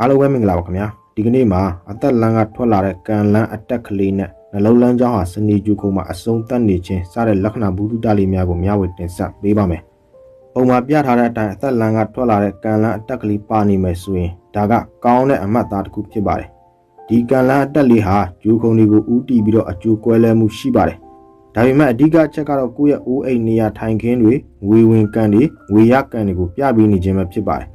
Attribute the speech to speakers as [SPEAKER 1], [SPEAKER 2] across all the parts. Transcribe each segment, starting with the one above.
[SPEAKER 1] အားလုံးပဲမင်္ဂလာပါခင်ဗျာဒီကနေ့မှာအသက်လန်းကထွက်လာတဲ့ကန်လန်းအတက်ကလေးနဲ့နှလုံးလန်းကြောင်းဟာစနေကျူကုံမှာအစုံတက်နေခြင်းစတဲ့လက္ခဏာဘူတုတလေးများကိုမျှဝေတင်ဆက်ပေးပါမယ်ပုံမှာပြထားတဲ့အတိုင်းအသက်လန်းကထွက်လာတဲ့ကန်လန်းအတက်ကလေးပါနေမယ်ဆိုရင်ဒါကကောင်းတဲ့အမှတ်သားတစ်ခုဖြစ်ပါတယ်ဒီကန်လန်းအတက်လေးဟာကျူကုံတွေကိုဥတီပြီးတော့အကျိုးကွဲလဲမှုရှိပါတယ်ဒါပေမဲ့အဓိကအချက်ကတော့ကိုယ့်ရဲ့အိုးအိမ်နေရာထိုင်ခင်းတွေငွေဝင်ကန်တွေငွေရကန်တွေကိုပြပေးနေခြင်းပဲဖြစ်ပါတယ်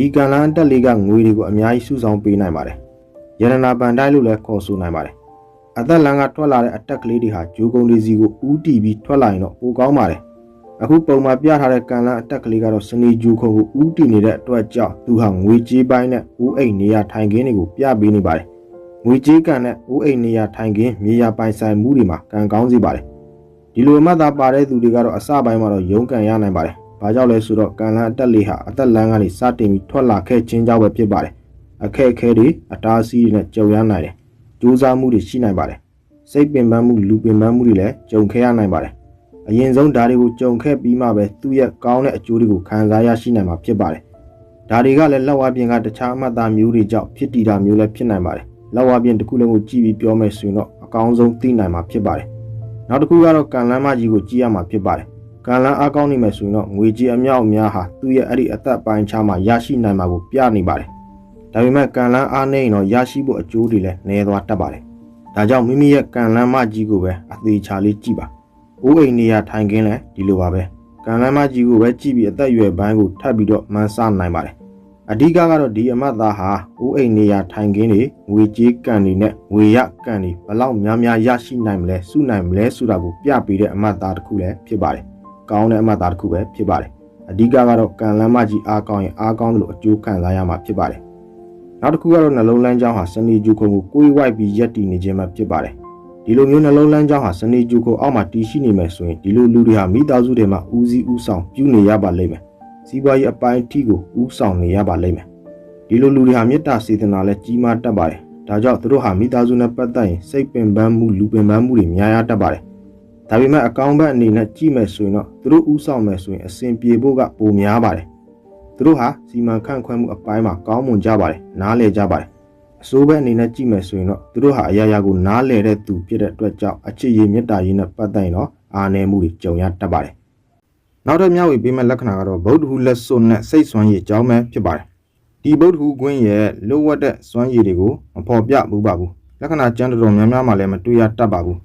[SPEAKER 1] ဒီကံလန်းတက်လေးကငွေတွေကိုအများကြီးစုဆောင်ပေးနိုင်ပါတယ်။ရတနာပန်တိုင်းလို့လည်းခေါ်ဆိုနိုင်ပါတယ်။အသက်လန်းကထွက်လာတဲ့အတက်ကလေးတွေဟာဂျိုးကုံလေးစီကိုဥတီပြီးထွက်လာရင်တော့ပိုကောင်းပါတယ်။အခုပုံမှာပြထားတဲ့ကံလန်းအတက်ကလေးကတော့စနေဂျိုးခုံကိုဥတီနေတဲ့အတွက်ကြောင့်သူဟာငွေကြေးပိုင်းနဲ့ဥအိမ်နေရာထိုင်ခင်းတွေကိုပြပေးနေပါတယ်။ငွေကြေးကံနဲ့ဥအိမ်နေရာထိုင်ခင်းမြေယာပိုင်ဆိုင်မှုတွေမှာကံကောင်းစေပါတယ်။ဒီလိုအမှတ်သားပါတဲ့သူတွေကတော့အစပိုင်းမှာတော့ရုန်းကန်ရနိုင်ပါတယ်။ ဘာကြောင့်လဲဆိုတော့ကန်လန်းအတက်လေးဟာအသက်လန်းကနေစတင်ပြီးထွက်လာခဲ့ခြင်းကြောင့်ပဲဖြစ်ပါတယ်။အခက်အခဲတွေအတားအဆီးတွေနဲ့ကြုံရနိုင်တယ်။ကြိုးစားမှုတွေရှိနိုင်ပါတယ်။စိတ်ပင်ပန်းမှုလူပင်ပန်းမှုတွေလည်းကြုံခဲ့ရနိုင်ပါတယ်။အရင်ဆုံးဒါတွေကိုကြုံခဲ့ပြီးမှပဲသူ့ရဲ့ကောင်းတဲ့အကျိုးတွေကိုခံစားရရှိနိုင်မှာဖြစ်ပါတယ်။ဒါတွေကလည်းလက်ဝါးပြင်ကတခြားအမှတ်သားမျိုးတွေကြောင့်ဖြစ်တည်တာမျိုးလည်းဖြစ်နိုင်ပါတယ်။လက်ဝါးပြင်တစ်ခုလုံးကိုကြည့်ပြီးပြောမယ်ဆိုရင်တော့အကောင်းဆုံးသိနိုင်မှာဖြစ်ပါတယ်။နောက်တစ်ခုကတော့ကန်လန်းမကြီးကိုကြည့်ရမှာဖြစ်ပါတယ်။ ကံလန်းအားကောင်းနေမယ်ဆိုရင်တော့ငွေကြေးအမြောက်အများဟာသူ့ရဲ့အဲ့ဒီအသက်ပိုင်းခြားမှာရရှိနိုင်မှာကိုပြနေပါတယ်။ဒါပေမဲ့ကံလန်းအားနေရင်တော့ရရှိဖို့အကျိုးတွေလည်းနည်းသွားတတ်ပါတယ်။ဒါကြောင့်မိမိရဲ့ကံလန်းမကြီးကိုပဲအသေးချာလေးကြည့်ပါ။အိုးအိမ်နေရထိုင်ခင်းလည်းဒီလိုပါပဲ။ကံလန်းမကြီးကိုပဲကြည့်ပြီးအသက်အရွယ်ပိုင်းကိုထပ်ပြီးတော့မှန်းဆနိုင်ပါတယ်။အဓိကကတော့ဒီအမတ်သားဟာအိုးအိမ်နေရထိုင်ခင်းတွေငွေကြေးကံတွေနဲ့ငွေရကံတွေဘလောက်များများရရှိနိုင်မလဲစုနိုင်မလဲဆိုတာကိုပြပေးတဲ့အမတ်သားတစ်ခုလည်းဖြစ်ပါတယ်။ ကောင်းတဲ့အမှတ်သားတစ်ခုပဲဖြစ်ပါတယ်။အဓိကကတော့ကံလမ်းမကြီးအားကောင်းရင်အားကောင်းသလိုအကျိုးခံစားရမှာဖြစ်ပါတယ်။နောက်တစ်ခုကတော့နှလုံးလန်းကြောင်းဟာစနေကျူခုံကိုကိုယ်ဝိုက်ပြီးရက်တည်နေခြင်းပဲဖြစ်ပါတယ်။ဒီလိုမျိုးနှလုံးလန်းကြောင်းဟာစနေကျူခုံအောက်မှာတည်ရှိနေမယ်ဆိုရင်ဒီလိုလူတွေဟာမိသားစုတွေမှာဦးစီးဦးဆောင်ပြုနေရပါလိမ့်မယ်။စီးပွားရေးအပိုင်းအထိကိုဦးဆောင်နေရပါလိမ့်မယ်။ဒီလိုလူတွေဟာမေတ္တာစေတနာလည်းကြီးမားတတ်ပါတယ်။ဒါကြောင့်သူတို့ဟာမိသားစုနဲ့ပတ်သက်ရင်စိတ်ပင်ပန်းမှုလူပင်ပန်းမှုတွေများရတတ်ပါတယ်။ ဒါပေမဲ့အကောင့်ဘက်အနေနဲ့ကြည့်မယ်ဆိုရင်တော့သူတို့ဥဆောင်မယ်ဆိုရင်အဆင်ပြေဖို့ကပိုများပါတယ်သူတို့ဟာစီမံခန့်ခွဲမှုအပိုင်းမှာကောင်းမွန်ကြပါတယ်နားလည်ကြပါတယ်အစိုးဘက်အနေနဲ့ကြည့်မယ်ဆိုရင်တော့သူတို့ဟာအရာရာကိုနားလည်တဲ့သူဖြစ်တဲ့အတွက်ကြောင့်အချစ်ရေးမေတ္တာရေးနဲ့ပတ်သက်ရင်တော့အားနည်းမှုတွေကြုံရတတ်ပါတယ်နောက်တစ်မြောက်ဝေပေးမဲ့လက္ခဏာကတော့ဗုဒ္ဓဟူလက်စွပ်နဲ့စိတ်ဆွမ်းရည်ကြောင်းပဲဖြစ်ပါတယ်ဒီဗုဒ္ဓဟူကွင်းရဲ့လိုဝတ်တဲ့စွမ်းရည်တွေကိုမဖော်ပြဘူးပါဘူးလက္ခဏာကျမ်းတော်တော်များများမှလည်းမတွေ့ရတတ်ပါဘူး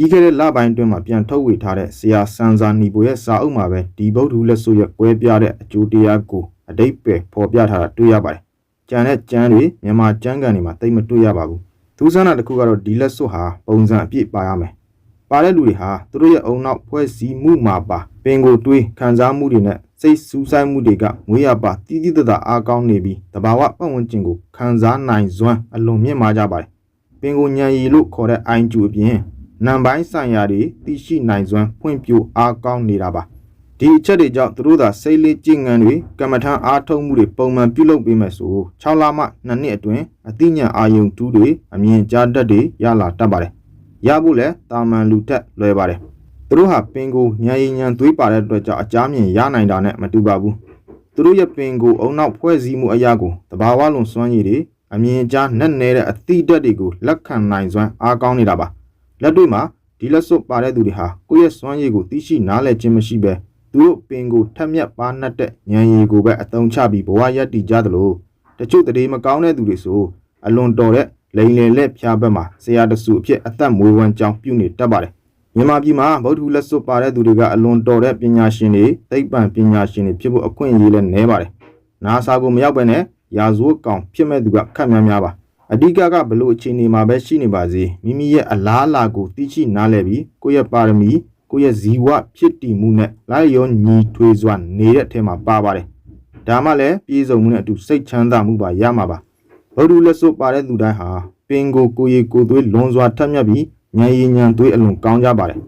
[SPEAKER 1] ပြီးခဲ့တဲ့လပိုင်းအတွင်းမှာပြန်ထုတ်ဝေထားတဲ့ဆရာဆန်ဇာနီပိုရဲ့စာအုပ်မှာပဲဒီဗုဒ္ဓဟူလက်စွပ်ရဲ့ကွဲပြားတဲ့အကျိုးတရားကိုအတိတ်ပဲဖော်ပြထားတာတွေ့ရပါတယ်။ကြံတဲ့ကျမ်းတွေမြန်မာကျမ်းကန်တွေမှာသိပ်မတွေ့ရပါဘူး။သူစမ်းတာတစ်ခုကတော့ဒီလက်စွပ်ဟာပုံစံအပြည့်ပါရမယ်။ပါတဲ့လူတွေဟာသူတို့ရဲ့အုံနောက်ဖွဲ့စည်းမှုမှာပါပင်ကိုတွေးခံစားမှုတွေနဲ့စိတ်စူးစိုက်မှုတွေကငွေရပါတည်တည်တသာအားကောင်းနေပြီးတဘာဝပတ်ဝန်းကျင်ကိုခံစားနိုင်စွမ်းအလွန်မြင့်မားကြပါတယ်။ပင်ကိုညံရီလို့ခေါ်တဲ့အိုင်ကျူအပြင် နံပိုင်းဆိုင်ရာတွေသိရှိနိုင်စွမ်းဖွံ့ဖြိုးအားကောင်းနေတာပါဒီအချက်တွေကြောင့်သူတို့သာစိတ်လေးကြည်ငန်းတွေကမ္မထမ်းအားထုတ်မှုတွေပုံမှန်ပြုလုပ်ပေးမယ်ဆို6လမှ2နှစ်အတွင်းအသိဉာဏ်အာယုံတူးတွေအမြင်ကြားတတ်တွေရလာတတ်ပါတယ်ရဖို့လဲတာမန်လူတက်လွယ်ပါတယ်သူတို့ဟာပင်ကိုဉာဏ်ရည်ဉာဏ်သွေးပါတဲ့အတွက်ကြောင့်အကြမ်းမြင်ရနိုင်တာနဲ့မတူပါဘူးသူတို့ရဲ့ပင်ကိုအုံနောက်ဖွဲ့စည်းမှုအရာကိုတဘာဝလွန်စွမ်းရည်တွေအမြင်ကြားနဲ့နေတဲ့အသည့်တက်တွေကိုလက်ခံနိုင်စွမ်းအားကောင်းနေတာပါ လက်တွေ့မှာဒီလက်စွပ်ပါတဲ့သူတွေဟာကိုယ့်ရဲ့စွမ်းရည်ကိုသိရှိနားလည်ခြင်းမရှိဘဲသူတို့ပင်ကိုထက်မြက်ပါနှက်တဲ့ဉာဏ်ရည်ကိုပဲအသုံးချပြီးဘဝရပ်တည်ကြသလိုတချို့တရေမကောင်းတဲ့သူတွေဆိုအလွန်တော်တဲ့လိန်လယ်လက်ဖျားဘက်မှာဆရာတဆူအဖြစ်အသက်မွေးဝမ်းကြောင်းပြုနေတတ်ပါတယ်မြန်မာပြည်မှာဗုဒ္ဓဟူလက်စွပ်ပါတဲ့သူတွေကအလွန်တော်တဲ့ပညာရှင်တွေသိပ္ပံပညာရှင်တွေဖြစ်ဖို့အခွင့်အရေးလည်းနည်းပါတယ်နာဆာကိုမရောက်ဘဲနဲ့ရာဇဝတ်ကောင်ဖြစ်မဲ့သူကခက်များများပါ အဓိကကဘလို့အခြေအနေမှာပဲရှိနေပါစေမိမိရဲ့အလားအလာကိုသိရှိနားလည်ပြီးကိုယ့်ရဲ့ပါရမီကိုယ့်ရဲ့ဇီဝဖြစ်တည်မှုနဲ့လိုက်ရောညီထွေစွာနေတဲ့အထက်မှာပါပါတယ်ဒါမှလည်းပြည်စုံမှုနဲ့အတူစိတ်ချမ်းသာမှုပါရမှာပါဗုဒ္ဓလက်စွပ်ပါတဲ့သူတိုင်းဟာပင်ကိုကိုယ်ရည်ကိုယ်သွေးလွန်စွာထက်မြက်ပြီးဉာဏ်ရည်ဉာဏ်သွေးအလွန်ကောင်းကြပါတယ်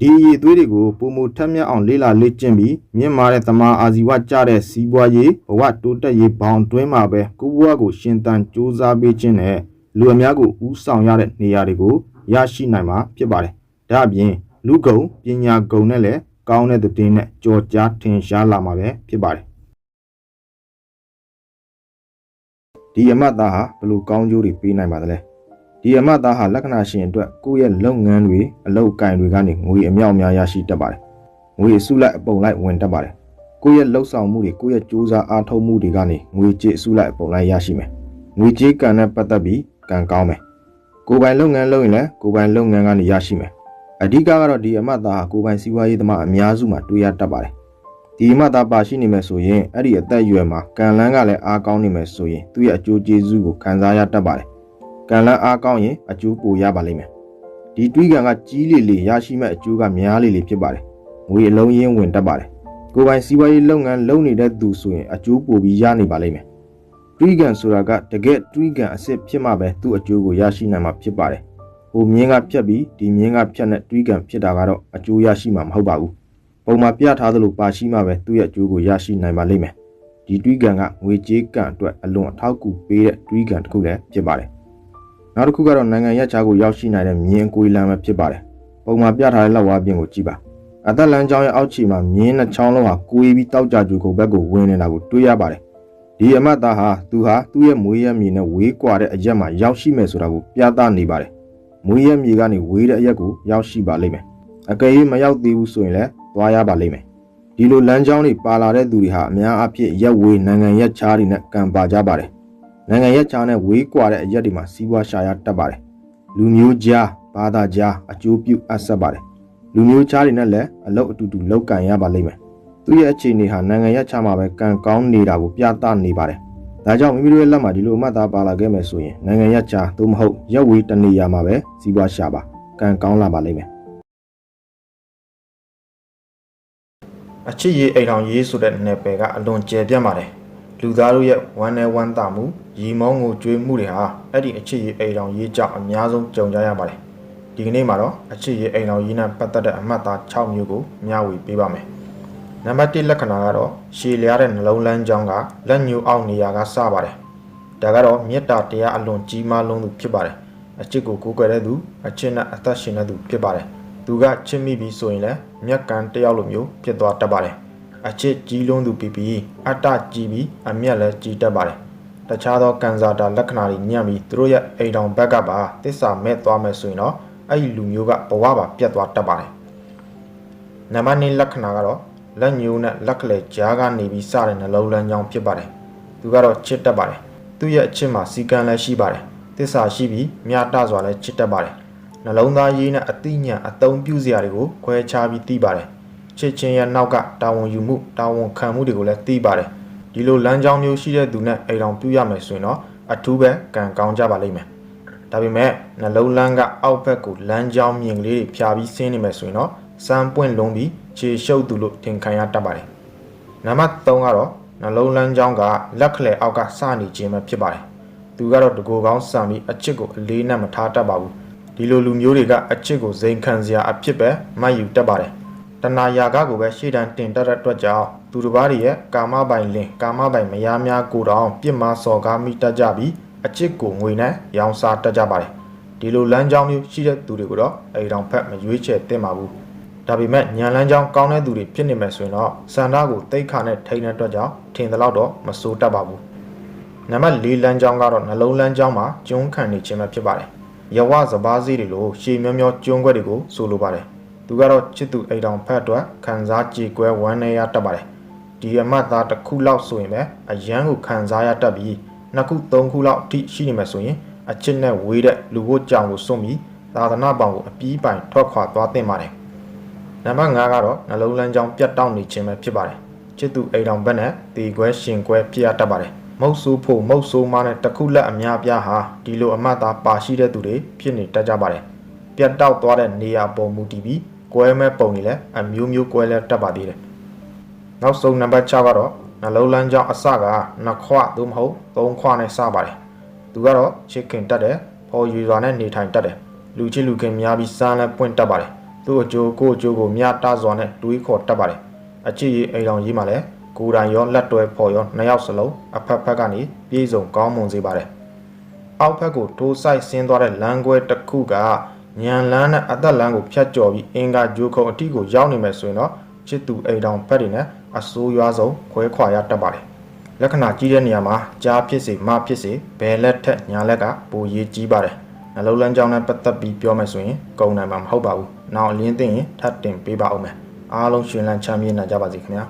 [SPEAKER 1] ဒီရည်သွေးတွေကိုပုံမူထက်မြက်အောင်လေးလာလေ့ကျင့်ပြီးမြင့်မာတဲ့သမာအာဇီဝကြတဲ့စီးပွားရေးဘဝတိုးတက်ရေးဘောင်တွင်းမှာပဲကိုယ့်ဘဝကိုရှင်သန်စူးစမ်းပေးခြင်းနဲ့လူအများကိုဥဆောင်ရတဲ့နေရာတွေကိုရရှိနိုင်မှာဖြစ်ပါတယ်။ဒါအပြင်လူကုံပညာကုံနဲ့လည်းကောင်းတဲ့သတင်းနဲ့ကြော်ကြားထင်ရှားလာမှာပဲဖြစ်ပါတယ်။ဒီအမတ်သားဟာဘယ်လိုကောင်းကျိုးတွေပေးနိုင်ပါသလဲ ဒီအမတ်သားဟာလက္ခဏာရှင်အတွက်ကိုယ့်ရဲ့လုပ်ငန်းတွေအလုပ်အကင်တွေကနေငွေအမြောက်အများရရှိတတ်ပါတယ်ငွေအစုလိုက်အပုံလိုက်ဝင်တတ်ပါတယ်ကိုယ့်ရဲ့လှုပ်ဆောင်မှုတွေကိုယ့်ရဲ့စူးစမ်းအားထုတ်မှုတွေကနေငွေကြေးအစုလိုက်အပုံလိုက်ရရှိမယ်ငွေကြေးကံနဲ့ပတ်သက်ပြီးကံကောင်းမယ်ကိုယ်ပိုင်လုပ်ငန်းလုပ်ရင်လည်းကိုယ်ပိုင်လုပ်ငန်းကနေရရှိမယ်အဓိကကတော့ဒီအမတ်သားဟာကိုယ်ပိုင်စီးပွားရေးသမားအများစုမှာတွေ့ရတတ်ပါတယ်ဒီမှသာပါရှိနေမယ်ဆိုရင်အဲ့ဒီအသက်အရွယ်မှာကံလန်းကလည်းအားကောင်းနေမယ်ဆိုရင်သူ့ရဲ့အကျိုးကျေးဇူးကိုခံစားရတတ်ပါတယ်။ ကံလန်းအားကောင်းရင်အကျိုးပိုရပါလိမ့်မယ်။ဒီတွေးကံကကြီးလေလေရရှိမဲ့အကျိုးကများလေလေဖြစ်ပါတယ်။ငွေအလုံးရင်းဝင်တတ်ပါတယ်။ကိုယ်ပိုင်စီးပွားရေးလုပ်ငန်းလုပ်နေတဲ့သူဆိုရင်အကျိုးပိုပြီးရနေပါလိမ့်မယ်။တွေးကံဆိုတာကတကယ်တွေးကံအစ်စ်ဖြစ်မှပဲသူ့အကျိုးကိုရရှိနိုင်မှာဖြစ်ပါတယ်။ဟိုမြင်းကဖြတ်ပြီးဒီမြင်းကဖြတ်နဲ့တွေးကံဖြစ်တာကတော့အကျိုးရရှိမှာမဟုတ်ပါဘူး။ပုံမှာပြထားသလိုပါရှိမှပဲသူ့ရဲ့အကျိုးကိုရရှိနိုင်ပါလိမ့်မယ်။ဒီတွေးကံကငွေကြေးကံအတွက်အလွန်အထောက်အကူပေးတဲ့တွေးကံတစ်ခုလည်းဖြစ်ပါတယ်။ နောက်တစ်ခုကတော့နိုင်ငံရပ်ခြားကိုရောက်ရှိနိုင်တဲ့မြင်းကိုယ်လမ်းပဲဖြစ်ပါတယ်။ပုံမှာပြထားတဲ့လောက်ဝါပြင်ကိုကြည့်ပါ။အသက်လမ်းကြောင်းရဲ့အောက်ခြေမှာမြင်းနှစ်ချောင်းလုံးဟာကိုယ်ပြီးတောက်ကြကြူကုန်ဘက်ကိုဝင်နေတာကိုတွေ့ရပါတယ်။ဒီအမတ်သားဟာသူဟာသူ့ရဲ့မွေးရမြေနဲ့ဝေးကွာတဲ့အရက်မှာရောက်ရှိမယ်ဆိုတာကိုပြသနေပါတယ်။မွေးရမြေကနေဝေးတဲ့အရက်ကိုရောက်ရှိပါလိမ့်မယ်။အကယ်၍မရောက်သေးဘူးဆိုရင်လည်းသွားရပါလိမ့်မယ်ဒီလိုလမ်းကြောင်းတွေပါလာတဲ့သူတွေဟာအများအပြားရက်ဝေးနိုင်ငံရက်ခြားတွေနဲ့ကံပါကြပါတယ် နိုင်ငံရက်ခြားနဲ့ဝေးကွာတဲ့အရက်တွေမှာစီးပွားရှာရတတ်ပါတယ်လူမျိုးကြားဘာသာကြားအကျိုးပြုအပ်ဆက်ပါတယ်လူမျိုးခြားတွေနဲ့လည်းအလုပ်အတူတူလုပ်ကံရပါလိမ့်မယ်သူရဲ့အခြေအနေဟာနိုင်ငံရက်ခြားမှာပဲကံကောင်းနေတာကိုပြသနေပါတယ်ဒါကြောင့်မိမိတို့ရဲ့လက်မှာဒီလိုအမှတ်သားပါလာခဲ့မယ်ဆိုရင်နိုင်ငံရက်ခြားသို့မဟုတ်ရက်ဝေးတနေရာမှာပဲစီးပွားရှာပါကံကောင်းလာပါလိမ့်မယ်
[SPEAKER 2] အချစ်ရေးအိမ်ထောင်ရေးဆိုတဲ့နယ်ပယ်ကအလွန်ကျယ်ပြန့်ပါတယ် လူသားတို့ရဲ့ဝမ်းနဲ့ဝမ်းသာမှုရီမောင်းကိုကြွေးမှုတွေဟာအဲ့ဒီအချစ်ရေးအိမ်ထောင်ရေးကြောင့်အများဆုံးကြုံကြရပါတယ်ဒီကနေ့မှာတော့အချစ်ရေးအိမ်ထောင်ရေးနဲ့ပတ်သက်တဲ့အမှတ်သား6မျိုးကိုမျှဝေပေးပါမယ်နံပါတ်1လက္ခဏာကတော့ရှည်လျားတဲ့နှလုံးလန်းကြောင်းကလက်ညှိုးအောက်နေရာကစပါတယ်ဒါကတော့မေတ္တာတရားအလွန်ကြီးမားလုံးသူဖြစ်ပါတယ်အချစ်ကိုကိုးကွယ်တဲ့သူအချစ်နဲ့အသက်ရှင်တဲ့သူဖြစ်ပါတယ်သူကချစ်မိပြီဆိုရင်လည်းမျက်ကန်တစ်ယောက်လိုမျိုးဖြစ်သွားတတ်ပါတယ် အချစ်ကြီးလုံးသူပြီးပြီးအတ္တကြီးပြီးအမျက်လည်းကြီးတတ်ပါတယ်တခြားသောကံစားတာလက္ခဏာတွေညံ့ပြီးသူတို့ရဲ့အိမ်တော်ဘက်ကပါတစ္ဆာမဲ့သွားမယ်ဆိုရင်တော့အဲ့ဒီလူမျိုးကဘဝပါပြတ်သွားတတ်ပါတယ်နံပါတ်2လက္ခဏာကတော့လက်ညှိုးနဲ့လက်ကလေးကြားကနေပြီးစတဲ့နှလုံးလမ်းကြောင်းဖြစ်ပါတယ်သူကတော့ချစ်တတ်ပါတယ်သူ့ရဲ့အချစ်မှာစီကံလည်းရှိပါတယ်တစ္ဆာရှိပြီးမြတ်တစွာလည်းချစ်တတ်ပါတယ်နှလုံးသားရေးနဲ့အသိဉာဏ်အသုံးပြုစရာတွေကိုခွဲခြားပြီးသိပါတယ် ချစ်ချင်းရဲ့နောက်ကတာဝန်ယူမှုတာဝန်ခံမှုတွေကိုလည်းသိပါတယ်ဒီလိုလမ်းကြောင်းမျိုးရှိတဲ့သူနဲ့အိမ်တော်ပြုရမယ်ဆိုရင်တော့အထူးပဲကံကောင်းကြပါလိမ့်မယ်ဒါပေမဲ့နှလုံးလန်းကအောက်ဘက်ကိုလမ်းကြောင်းမြင်ကလေးတွေဖြာပြီးဆင်းနေမယ်ဆိုရင်တော့စမ်းပွင့်လုံးပြီးခြေရှုပ်သူလို့ထင်ခံရတတ်ပါတယ်နံပါတ်3ကတော့နှလုံးလန်းကြောင်းကလက်ခလဲအောက်ကစနေခြင်းပဲဖြစ်ပါတယ်သူကတော့တကိုယ်ကောင်းစံပြီးအချစ်ကိုအလေးနဲ့မထားတတ်ပါဘူးဒီလိုလူမျိုးတွေကအချစ်ကိုဇိမ်ခံစရာအဖြစ်ပဲမှတ်ယူတတ်ပါတယ်တ ဏှာယာကကိုပဲရှေ့တန်းတင်တတ်တဲ့အတွက်ကြောင့်သူတစ်ပါးတွေရဲ့ကာမပိုင်လင်ကာမပိုင်မယားများကိုတောင်ပြစ်မှားစော်ကားမိတတ်ကြပြီးအချစ်ကိုငွေနဲ့ရောင်းစားတတ်ကြပါတယ်ဒီလိုလမ်းကြောင်းမျိုးရှိတဲ့သူတွေကိုတော့အိမ်တော်ဖက်မရွေးချယ်သင့်ပါဘူးဒါပေမဲ့ညံလန်းကြောင်းကောင်းတဲ့သူတွေဖြစ်နေမယ်ဆိုရင်တော့စန္ဒကိုတိတ်ခါနဲ့ထိန်းတဲ့အတွက်ကြောင့်ထင်သလောက်တော့မစိုးတတ်ပါဘူးနံပါတ်၄လမ်းကြောင်းကတော့နှလုံးလမ်းကြောင်းမှာကျုံးခံနေခြင်းပဲဖြစ်ပါတယ်ရဝစဘာစည်းတွေလိုရှည်မျောမျောကျုံးခွက်တွေကိုဆိုလိုပါတယ် သူကတော့ချစ်သူအိမ်တော်ဖက်အတွက်ခံစားကြည်ကွဲဝမ်းနေရတတ်ပါတယ်ဒီအမတ်သားတစ်ခုလောက်ဆိုရင်ပဲအရန်ကိုခံစားရတတ်ပြီးနှစ်ခုသုံးခုလောက်အထိရှိနေမယ်ဆိုရင်အချစ်နဲ့ဝေးတဲ့လူဖို့ကြောင်ကိုစွန့်ပြီးသာသနာပေါင်ကိုအပီးပိုင်ထွက်ခွာသွားသင့်ပါတယ်နံပါတ်5ကတော့နှလုံးလန်းကြောင်းပြတ်တောက်နေခြင်းပဲဖြစ်ပါတယ်ချစ်သူအိမ်တော်ဘက်နဲ့တေခွဲရှင်ခွဲဖြစ်ရတတ်ပါတယ်မုတ်ဆိုးဖို့မုတ်ဆိုးမနဲ့တစ်ခုလက်အများပြားဟာဒီလိုအမတ်သားပါရှိတဲ့သူတွေဖြစ်နေတတ်ကြပါတယ်ပြတ်တောက်သွားတဲ့နေရာပုံမူတည်ပြီး ကွဲမဲ့ပုံတွေလည်းအမျိုးမျိုးကွဲလဲတတ်ပါသေးတယ်နောက်ဆုံးနံပါတ်6ကတော့နှလုံးလန်းကြောင်းအစကနှစ်ခွသို့မဟုတ်သုံးခွနဲ့စပါတယ်သူကတော့ချစ်ခင်တတ်တယ်ဖော်ယူစွာနဲ့နေထိုင်တတ်တယ်လူချစ်လူခင်များပြီးစားလဲပွင့်တတ်ပါတယ်သူ့အကျိုးကိုအကျိုးကိုမြတ်တစွာနဲ့တွေးခေါ်တတ်ပါတယ်အချစ်ရေးအိမ်တော်ကြီးမှာလည်းကိုယ်တိုင်ရောလက်တွဲဖော်ရောနှစ်ယောက်စလုံးအဖက်ဖက်ကနေပြေးစုံကောင်းမွန်စေပါတယ်အောက်ဖက်ကိုထိုးဆိုင်ဆင်းသွားတဲ့လမ်းကွဲတစ်ခုက ညံလန်းနဲ့အသက်လန်းကိုဖြတ်ကျော်ပြီးအင်္ဂါဂျိုးခုံအထိကိုရောက်နေမယ်ဆိုရင်တော့ချစ်သူအိမ်တော်ဖက်တွေနဲ့အဆိုးရွားဆုံးခွဲခွာရတတ်ပါတယ်လက္ခဏာကြီးတဲ့နေရာမှာကြားဖြစ်စေမဖြစ်စေဘယ်လက်ထက်ညာလက်ကပိုရေးကြီးပါတယ်နှလုံးလမ်းကြောင်းနဲ့ပတ်သက်ပြီးပြောမယ်ဆိုရင်ကုန်နိုင်မှာမဟုတ်ပါဘူးနောက်အလင်းသိရင်ထပ်တင်ပေးပါဦးမယ်အားလုံးရှင်လန်းချမ်းမြေ့နိုင်ကြပါစေခင်ဗျာ